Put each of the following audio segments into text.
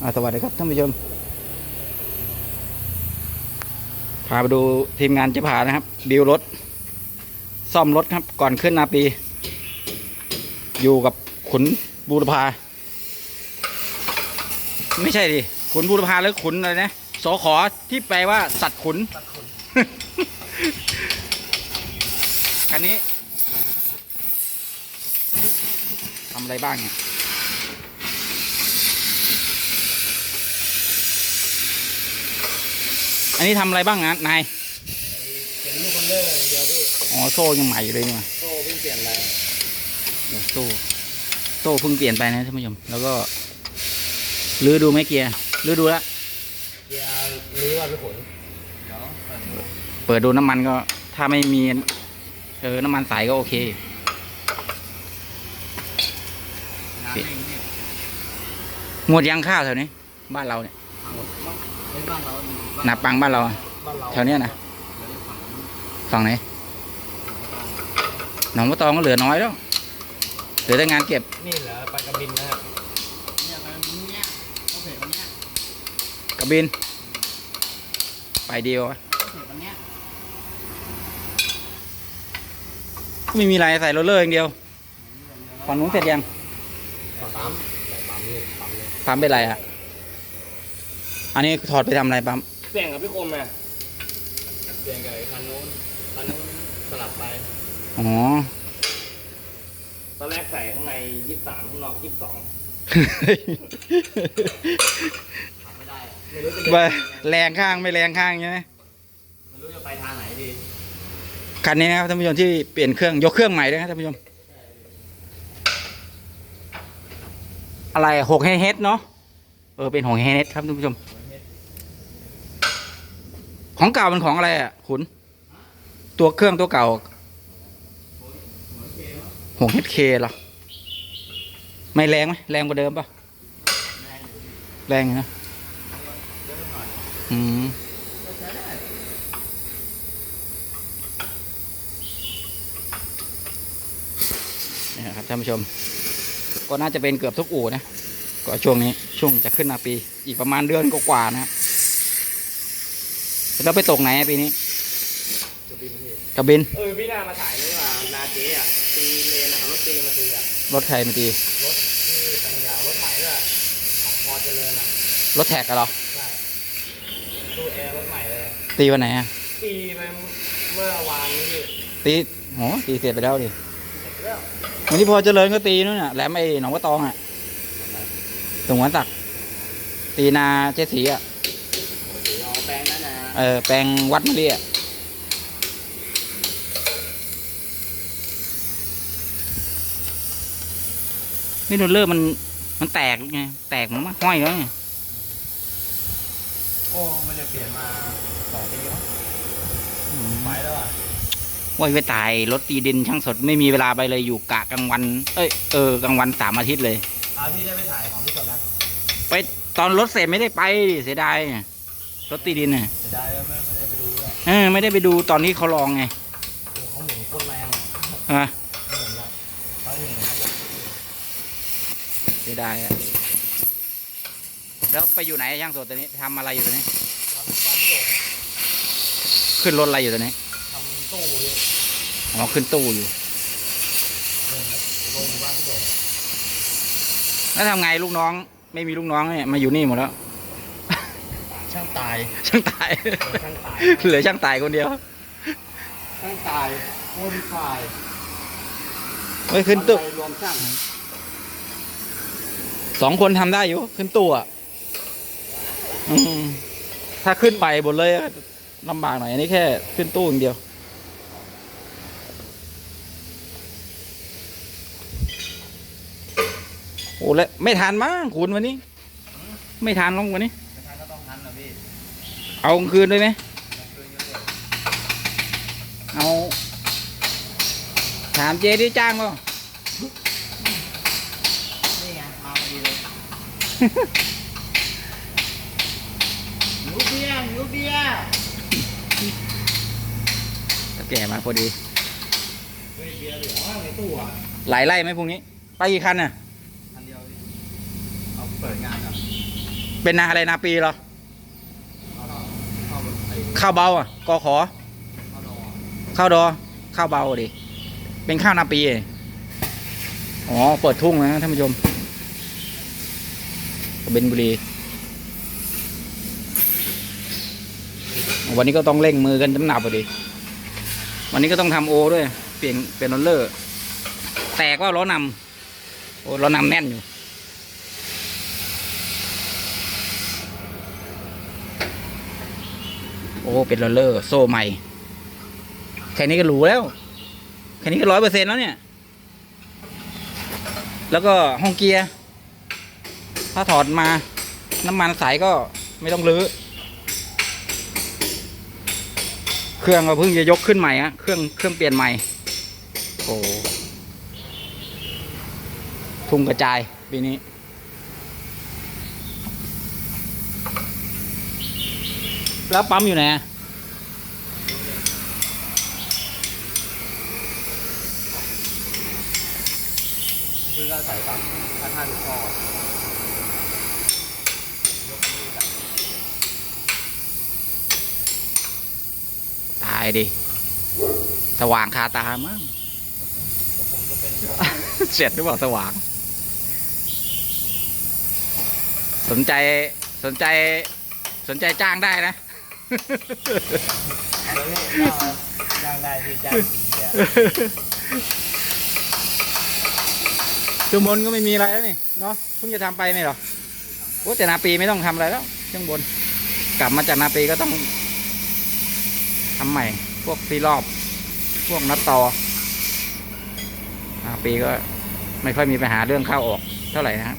สวัสดีครับท่านผู้ชม พาไปดูทีมงานเจะพานะครับบิวรถ ซ่อมรถครับ ก่อนขึ้นนาปี อยู่กับขุนบูรพา ไม่ใช่ดิ ขุนบูรพาหรือขุนอะไรนะสขอที่แปลว่าสัตว์ขุน คันนี้ทำอะไรบ้างเนี่ย อันนี้ทำอะไรบ้างนะนายเปลี่ยนลูกคอนเดอร์อย่างเดียวพี่อ๋อโซ่ยังใหม่อยู่เลยนี่หว่าโซ่เพิ่งเปลี่ยนอะไรเดี๋ยวโซ่โซ่เพิ่งเปลี่ยนไปนะท่านผู้ชมแล้วก็รื้อดูไหมเกียร์รื้อดูแล้วเกียร์รื้อว่าพี่ขนเดี๋ยวเปิดดูเปิดดูน้ำมันก็ถ้าไม่มีเออน้ำมันใสก็โอเคน้ำเองนี่หมดยังข้าวแถวนี้บ้านเราเนี่ยหมด บ้างไม่บ้านเราอยู่บ้านนาปังบ้านเราอะบ้านเราแถวเนี้ยนะเดี๋ยวได้ฝั่งนู้นฝั่งไหนหนองมะตองก็เหลือน้อยแล้วเหลือแต่งานเก็บนี่เหรอปลากระบินนะครับเนี่ยปลากระบินเนี่ยเขาเผ็ดวันเนี้ยกระบิน ไปเดียวะเขาเผ็ดวันเนี้ยไม่มีอะไรใส่โรลเลอร์อย่างเดียวฝั่งนู้นเสร็จยังใส่ปั๊มใส่ปั๊มนี่ปั๊มนี่ปั๊มเป็นไรอะ อันนี้ถอดไปทำอะไรปั๊มเปลี่ยนกับพี่คมไงเปลี่ยนกับไอ้คันนู้นคันนู้นสลับไป อ๋อ ตอนแรกใส่ข้างในยี่สิบสามข้างนอกยี่สิบสองทำไม่ได้อะไม่รู้จะว่าเดินแรงข้างไม่แรงข้างใช่ไหมไม่รู้จะไปทางไหนดีคันนี้นะครับท่านผู้ชมที่เปลี่ยนเครื่องยกเครื่องใหม่ด้วยนะท่านผู้ชมอะไรหกเฮดเนาะเออเป็นหกเฮดครับท่านผู้ชม ของเก่าเป็นของอะไรอะขุนตัวเครื่องตัวเก่าหกเฮดเคหรอไม่แรงไหมแรงกว่าเดิมปะแรงนะอืมนี่ครับท่านผู้ชม ก็น่าจะเป็นเกือบทุกอู่นะ ก็ช่วงนี้ช่วงจะขึ้นนาปี อีกประมาณเดือนกว่าๆนะครับ แล้วไปตกไหนอะปีนี้จะบินพี่กระบิน เออพี่นามาถ่ายนี่ว่านาเจ๊อะตีเลนอะเอารถตีมาตีอะรถใครมาตีรถที่ตังยาวรถไถด้วยของพอเจริญอะรถแท็กกันเหรอใช่ตู้แอร์รถใหม่เลยตีวันไหนอะตีไปเมื่อวานนี้พี่ตีโหตีเสร็จไปแล้วดิเสร็จแล้ววันนี้พอเจริญก็ตีนู่นน่ะแหลมไอ้หนองวัวตองอะตรงวันตัก ตีนาเจดสีอะ เดี๋ยวเอาแปลงนั้นนะ เออแปลงวัดมะเรียนี่โดนเลอร์มันมันแตกไงแตกมันมาห้อยแล้วไงโอ้มันจะเปลี่ยนมาสองปีแล้วไปแล้วอะว่าไปตายรถตีดินช่างสดไม่มีเวลาไปเลยอยู่กะกลางวัน เอ้ยเออกลางวันสามอาทิตย์เลยเอาพี่ได้ไปถ่ายของพี่สดแล้วไปตอนรถเสร็จไม่ได้ไปดิเสียดาย รถตีดินเนี่ยจะได้แล้วไม่ไม่ได้ไปดูด้วยเออไม่ได้ไปดูตอนนี้เขาลองไงโอ้เขาหมุนโคตรแรงอะอะไม่เหมือนละเขาหมุนเขาหมุนเสียดายอะแล้วไปอยู่ไหนช่างสดตอนนี้ทำอะไรอยู่ตอนนี้ ทำบ้านพี่โด่งขึ้นรถอะไรอยู่ตอนนี้ทำตู้พี่อ๋อขึ้นตู้อยู่ลงบ้านพี่โด่งแล้วทำไงลูกน้อง ไม่มีลูกน้องเนี่ยมาอยู่นี่หมดแล้ว ช่างตาย ช่างตาย ช่างตาย เหลือช่างตายคนเดียว ช่างตายโคนตายไม่ขึ้นตู้รวมช่างสองคนทำได้อยู่ ขึ้นตู้อะอืมถ้าขึ้นไปบนเลยอะลำบากหน่อย อันนี้แค่ขึ้นตู้อย่างเดียวโอ้แล้วไม่ทานมั้งคุณวันนี้ ไม่ทานลงวันนี้ ไม่ทันก็ต้องทันนะพี่ เอากลางคืนด้วยไหมเอาถามเจที่จ้างก็นี่ไงมาพอดีเลยหนูเบียร์หนูเบียร์แก่มาพอดีเฮ้ยเบียร์เหลือในตู้อะหลายไร่ไหมพวกนี้ ไปกี่คันน่ะคันเดียวพี่เอาเปิดงานอะเป็นนาอะไรนาปีเหรอเข้าไอ้ ข้าวเบาอะกอขอข้านอข้าวดอข้าวเบาดิเป็นข้าวนาปีอ๋อเปิดทุ่งนะท่านผู้ชมเบนบุรีวันนี้ก็ต้องเร่งมือกันจำหนับพอดี วันนี้ก็ต้องทำโอด้วย เปลี่ยนเปลี่ยนเลอร์ แตกว่าล้อนำโอ้ล้อนำแน่นอยู่ โอ้เป็นโรถเลอร์โซ่ใหม่แค่นี้ก็หรูแล้วแค่นี้ก็ร้อยเปอร์เซ็นต์แล้วเนี่ย แล้วก็ห้องเกียร์ ถ้าถอดมาน้ำมันใสก็ไม่ต้องรื้อ เครื่องก็เพิ่งจะยกขึ้นใหม่อะเครื่องเครื่องเปลี่ยนใหม่ โอ้ทุ่งกระจายปีนี้ แล้วปั๊มอยู่ไหนอะคือเราใส่ปั๊มพันห้าสิบข้อตายดิ สว่างคาตามั้งก็คงจะเป็นเสร็จหรือเปล่าสว่าง สนใจสนใจสนใจจ้างได้นะเอาเลยพี่ จ้างได้พี่จ้างจริงเนี่ยเครื่องบนก็ไม่มีอะไรแล้วนี่เนาะเพิ่งจะทำไปไหมหรอโอ้แต่นาปีไม่ต้องทำอะไรแล้วเครื่องบน กลับมาจากนาปีก็ต้องทำใหม่ พวกซีรอบ พวกนัดต่อนาปีก็ไม่ค่อยมีปัญหาเรื่องเข้าออกเท่าไหร่นะครับ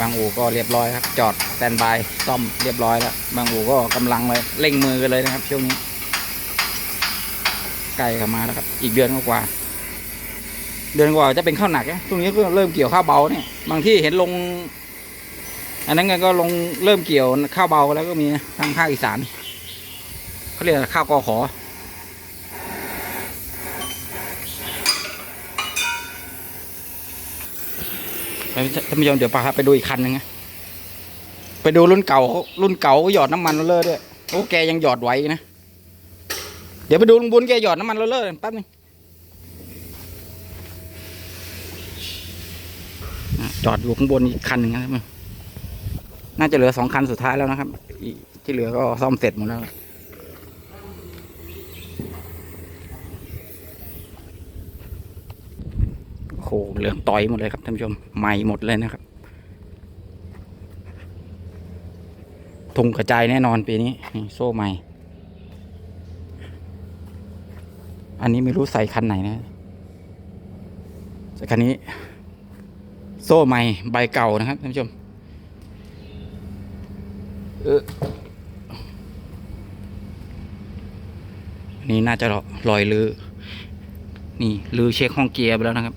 บางอู่ก็เรียบร้อยครับ จอดสแตนบายซ่อมเรียบร้อยแล้วบางอู่ก็กำลังเลยเร่งมือกันเลยนะครับ ช่วงนี้ใกล้เข้ามาแล้วครับ อีกเดือนกว่า เดือนกว่าจะเป็นข้าวหนักนะช่วงนี้ก็เริ่มเกี่ยวข้าวเบาเนี่ยบางที่เห็นลง อันนั้นก็ลงเริ่มเกี่ยวข้าวเบาแล้วก็มีนะทางภาคอีสานเขาเรียกข้าวกอขอ ท่านผู้ชมเดี๋ยวพาไปดูอีกคันหนึงนะไปดูรุ่นเก่า รุ่นเก่าก็หยอดน้ำมันโรลเลอร์ด้วยโอ้แกยังหยอดไหวนะเดี๋ยวไปดูลุงบุญแกหยอดน้ำมันโรลเลอร์แป๊บนึงจอดอยู่ข้างบนอีกคันหนึ่งนะครับน่าจะเหลือสองคันสุดท้ายแล้วนะครับที่เหลือก็ซ่อมเสร็จหมดแล้ว โอ้โหเหลืองต่อยหมดเลยครับท่านผู้ชมใหม่หมดเลยนะครับทุงกระจายแน่นอนปีนี้โซ่ใหม่ อันนี้ไม่รู้ใส่คันไหนนะแต่คันนี้ โซ่ใหม่ใบเก่านะครับท่านผู้ชมเอออันนี้น่าจะลอยลือ นี่ลือเช็คห้องเกียร์ไปแล้วนะครับ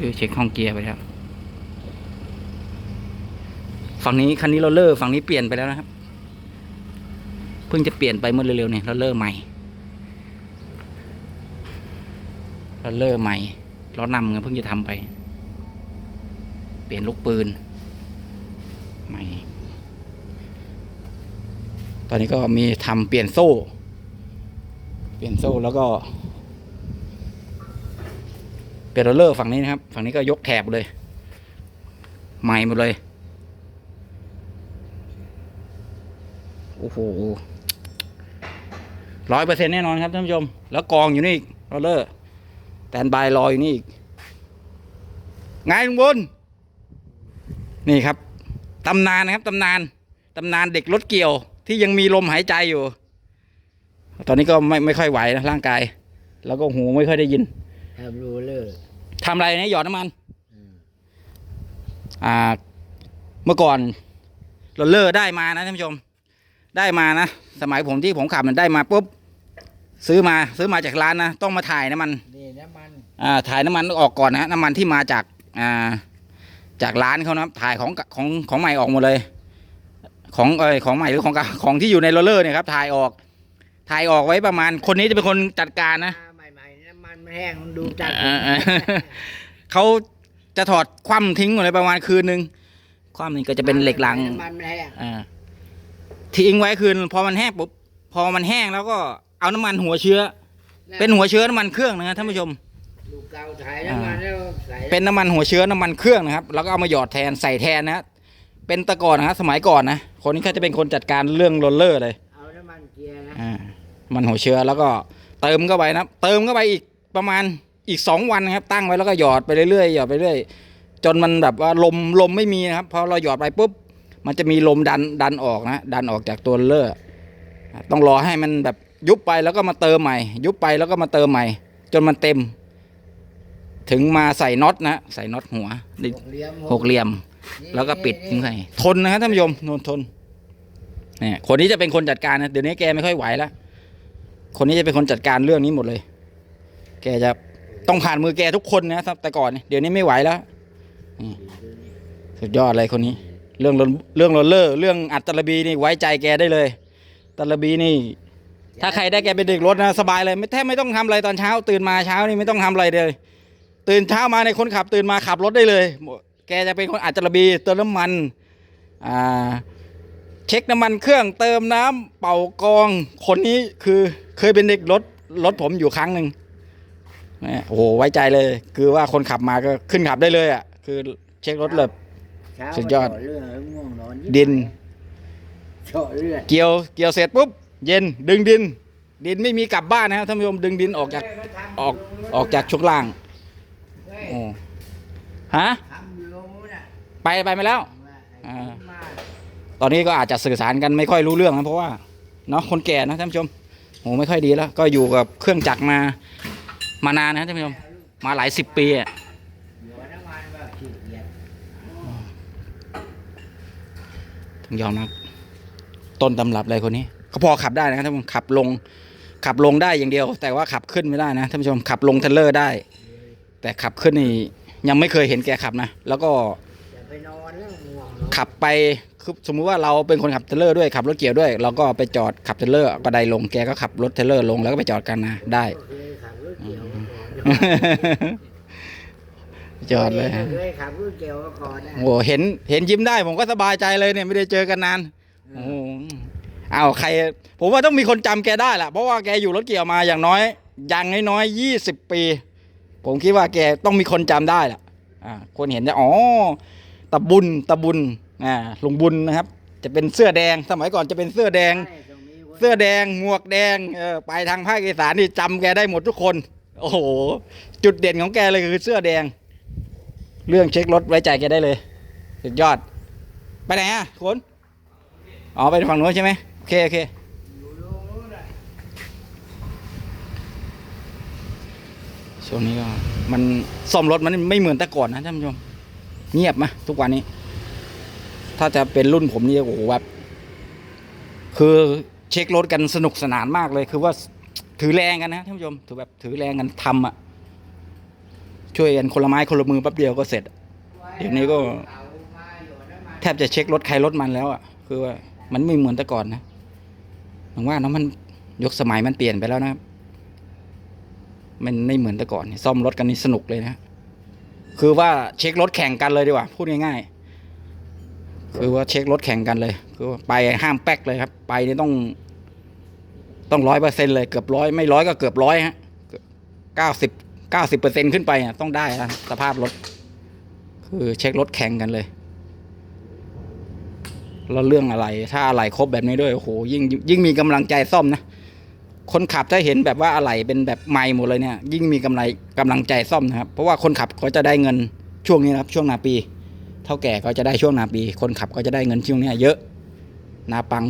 ลือเช็คห้องเกียร์ไปแล้วฝั่งนี้คันนี้เราเลอร์ฝั่งนี้เปลี่ยนไปแล้วนะครับ เพิ่งจะเปลี่ยนไปเมื่อเร็วๆเนี่ยเราเลอร์ใหม่เราเลอร์ใหม่ล้อนำเงินเพิ่งจะทำไป เปลี่ยนลูกปืนใหม่ ตอนนี้ก็มีทำเปลี่ยนโซ่ เปลี่ยนโซ่แล้วก็ เปลี่ยนโรลเลอร์ฝั่งนี้นะครับ ฝั่งนี้ก็ยกแถบเลย ใหม่หมดเลย โอ้โหร้อยเปอร์เซ็นต์แน่นอนครับท่านผู้ชม แล้วกองอยู่นี่อีกโรเลอร์แตนบายรออยู่นี่อีกไงลุงบนนี่ครับตำนานนะครับตำนานตำนานเด็กรถเกี่ยว ที่ยังมีลมหายใจอยู่ ตอนนี้ก็ไม่ไม่ค่อยไหวนะร่างกาย แล้วก็หูไม่ค่อยได้ยิน แอบรู้เลยทำอะไรนะหยอดน้ำมันอ่า เมื่อก่อนโรลเลอร์ได้มานะท่านผู้ชม ได้มานะ สมัยผมที่ผมขับมันได้มาปุ๊บซื้อมาซื้อมาจากร้านนะต้องมาถ่ายน้ำมันนี่น้ำมันอ่าถ่ายน้ำมันออกก่อนนะน้ำมันที่มาจากอ่าจากร้านเขานะถ่ายของของของใหม่ออกหมดเลย ของเอยของใหม่หรือของเก่าของที่อยู่ในโรลเลอร์เนี่ยครับถ่ายออก ถ่ายออกไว้ประมาณคนนี้จะเป็นคนจัดการนะ แห้งมันดูจัดเออเออเขาจะถอดคว่ำทิ้งหมดเลยประมาณคืนนึงคว่ำนี่ก็จะเป็นเหล็กหลังน้ำมันไม่แห้งอ่าทิ้งไว้คืนพอมันแห้งปุ๊บพอมันแห้งแล้วก็เอาน้ำมันหัวเชื้อ เป็นหัวเชื้อน้ำมันเครื่องนะครับท่านผู้ชม ลูกเกาถ่ายน้ำมันแล้วใส่เป็นน้ำมันหัวเชื้อน้ำมันเครื่องนะครับ แล้วก็เอามาหยอดแทนใส่แทนนะเป็นแตะก่อนนะครับสมัยก่อนนะคนนี้เขาจะเป็นคนจัดการเรื่องโรลเลอร์เลยเอาน้ำมันเกียร์นะอ่ามันหัวเชื้อแล้วก็เติมเข้าไปนะเติมเข้าไปอีก ประมาณอีกสองวันนะครับตั้งไว้แล้วก็หยอดไปเรื่อยๆหยอดไปเรื่อยจนมันแบบว่าลมลมไม่มีนะครับพอเราหยอดไปปุ๊บมันจะมีลมดันดันออกนะดันออกจากตัวโรลเลอร์อะต้องรอให้มันแบบยุบไปแล้วก็มาเติมใหม่ ยุบไปแล้วก็มาเติมใหม่ จนมันเต็ม ถึงมาใส่น็อตนะใส่น็อตหัวหกเหลี่ยมหกเหลี่ยมแล้วก็ปิดทิ้งใส่ทนนะครับท่านผู้ชมนนทนเนี่ยคนนี้จะเป็นคนจัดการนะเดี๋ยวนี้แกไม่ค่อยไหวแล้วคนนี้จะเป็นคนจัดการเรื่องนี้หมดเลย แกจะต้องผ่านมือแกทุกคนนะครับ แต่ก่อนเดี๋ยวนี้ไม่ไหวแล้วสุดยอดเลยคนนี้ เรื่องเรื่องโรลเลอร์ เรื่องอัดตะลบีนี่ไว้ใจแกได้เลยตะลบีนี่ ถ้าใครได้แกเป็นเด็กรถนะสบายเลยไม่แทบไม่ต้องทำอะไรตอนเช้า ตื่นมาเช้านี่ไม่ต้องทำอะไรเลย ตื่นเช้ามาในคนขับ ตื่นมาขับรถได้เลย แกจะเป็นคนอัดจระบีเติมน้ำมันอ่าเช็คน้ำมันเครื่องเติมน้ำเป่ากองคนนี้คือเคยเป็นเด็กรถรถผมอยู่ครั้งหนึ่ง โอ้โหไว้ใจเลย คือว่าคนขับมาก็ขึ้นขับได้เลยอะ คือเช็ครถเลย เช้าสุดยอด เจาะเลือดง่วงนอนดิน เจาะเลือดเกี่ยวเกี่ยวเสร็จปุ๊บ เย็นดึงดิน ดินไม่มีกลับบ้านนะครับท่านผู้ชมดึงดินออกจากออกออกจากช่วงล่างโอ้ฮะทำอยู่ตรงนู้นน่ะไปไปมาแล้วไอ้อ่าคนมาตอนนี้ก็อาจจะสื่อสารกันไม่ค่อยรู้เรื่องนะเพราะว่าเนาะคนแก่นะท่านผู้ชมโหไม่ค่อยดีแล้ว ก็อยู่กับเครื่องจักรมา มานานนะท่านผู้ชมมาหลายสิบปีอะยจต้องยอมรับต้นตำรับเลยคนนี้เขาพอขับได้นะครับท่านผู้ชมขับลง ขับลงได้อย่างเดียว แต่ว่าขับขึ้นไม่ได้นะท่านผู้ชมขับลงเทรลเลอร์ได้ แต่ขับขึ้นนี่ยังไม่เคยเห็นแกขับนะแล้วก็ขับไปคือสมมุติว่าเราเป็นคนขับเทรลเลอร์ด้วยขับรถเกี่ยวด้วย เราก็ไปจอดขับเทรลเลอร์ก็ได้ลงแกก็ขับรถเทรลเลอร์ลงแล้วก็ไปจอดกันนะได้ จอดเลยเคยขับรถเกี่ยวมาก่อนนะโอ้โหเห็นเห็นยิ้มได้ผมก็สบายใจเลยเนี่ยไม่ได้เจอกันนานโอ้โหเอาใคร ผมว่าต้องมีคนจำแกได้แหละเพราะว่าแกอยู่รถเกี่ยวมาอย่างน้อย อย่างน้อยๆยี่สิบปี ผมคิดว่าแกต้องมีคนจำได้แหละอ่าคนเห็นจะอ๋อตะบุญตะบุญอ่าลุงบุญนะครับ จะเป็นเสื้อแดงสมัยก่อนจะเป็นเสื้อแดงใช่ตรงนี้เสื้อแดงหมวกแดงเออไปทางภาคอีสานนี่จำแกได้หมดทุกคน โอ้โห จุดเด่นของแกเลยคือเสื้อแดง เรื่องเช็ครถไว้ใจแกได้เลยสุดยอด ไปไหนอะคุณอ๋อ ไปฝั่งโน้นใช่ไหมโอเค โอเคอยู่ตรงนู้นน่ะช่วงนี้ก็มันซ่อมรถมันไม่เหมือนแต่ก่อนนะท่านผู้ชม เงียบมะทุกวันนี้ ถ้าจะเป็นรุ่นผมนี่โอ้โหแบบคือเช็ครถกันสนุกสนานมากเลย คือว่า ถือแรงกันนะท่านผู้ชมถือแบบถือแรงกันทำอะ ช่วยกันคนละไม้คนละมือแป๊บเดียวก็เสร็จ เดี๋ยวนี้ก็ แทบจะเช็ครถใครรถมันแล้วอะ คือว่ามันไม่เหมือนแต่ก่อนนะผมว่านะมันยกสมัยมันเปลี่ยนไปแล้วนะครับมันไม่เหมือนแต่ก่อนซ่อมรถกันนี่สนุกเลยนะคือว่าเช็ครถแข่งกันเลยดีกว่าพูดง่ายๆคือว่าเช็ครถแข่งกันเลย คือว่าไปห้ามแป๊กเลยครับ ไปนี่ต้อง ต้องร้อยเปอร์เซ็นเลยเกือบร้อยไม่ร้อยก็เกือบร้อยฮะเก้าสิบเก้าสิบเปอร์เซ็นขึ้นไปอะต้องได้นะสภาพรถ คือเช็ครถแข่งกันเลยแล้วเรื่องอะไร ถ้าอะไรครบแบบนี้ด้วยโอ้โหยิ่งยิ่งมีกำลังใจซ่อมนะคนขับถ้าเห็นแบบว่าอะไรเป็นแบบใหม่หมดเลยเนี่ย ยิ่งมีกำไรกำลังใจซ่อมนะครับ เพราะว่าคนขับเขาจะได้เงินช่วงนี้นะครับ ช่วงนาปี เท่าแก่ก็จะได้ช่วงนาปี คนขับก็จะได้เงินช่วงนี้เยอะ นาปัง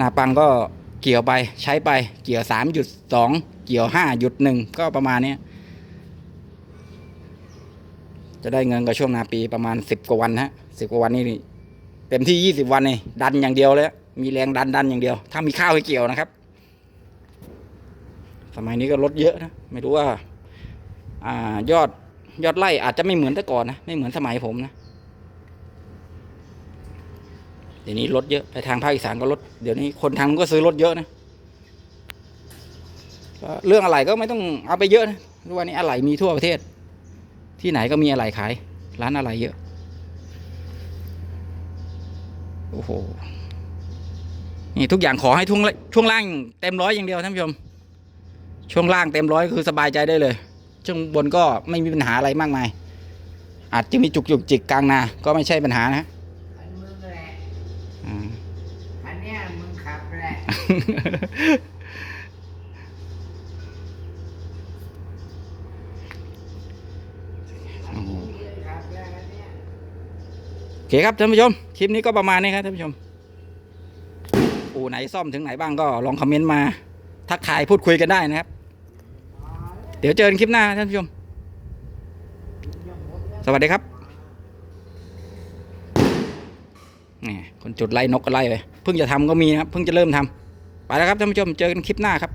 นาปังก็ เกี่ยวไปใช้ไปเกี่ยวสามหยุดสองเกี่ยวห้าหยุดหนึ่งก็ประมาณนี้จะได้เงินกับช่วงนาปีประมาณสิบกว่าวันฮะสิบกว่าวันนี่เต็มที่ยี่สิบวันนี่ดันอย่างเดียวเลยมีแรงดันดันอย่างเดียว ถ้ามีข้าวให้เกี่ยวนะครับ สมัยนี้ก็ลดเยอะนะไม่รู้ว่า อ่ายอดยอดไล่อาจจะไม่เหมือนแต่ก่อนนะไม่เหมือนสมัยผมนะ เดี๋ยวนี้ลดเยอะไปทางภาคอีสานก็ลดเดี๋ยวนี้คนทางก็ซื้อรถเยอะนะเรื่องอะไรก็ไม่ต้องเอาไปเยอะนะทุกวันนี้อะไรมีทั่วประเทศ ที่ไหนก็มีอะไรขาย ร้านอะไรเยอะ โอ้โหนี่ทุกอย่างขอให้ช่วงละช่วงล่างเต็มร้อยอย่างเดียวท่านผู้ชม ช่วงล่างเต็มร้อยคือสบายใจได้เลยช่วงบนก็ไม่มีปัญหาอะไรมากมาย อาจจะมีจุกจุกจิกกลางนา ก็ไม่ใช่ปัญหานะ คันมึงแหละ อืม คันเนี้ยมึงขับแหละ โอเคครับท่านผู้ชม คลิปนี้ก็ประมาณนี้ครับท่านผู้ชม อู่ไหนซ่อมถึงไหนบ้างก็ลองคอมเมนต์มา ทักทายพูดคุยกันได้นะครับ เดี๋ยวเจอกันคลิปหน้าท่านผู้ชม สวัสดีครับนี่คนจุดไล่นกก็ไล่ไปเพิ่งจะทำก็มีนะครับ เพิ่งจะเริ่มทำ ไปแล้วครับท่านผู้ชมเจอกันคลิปหน้าครับ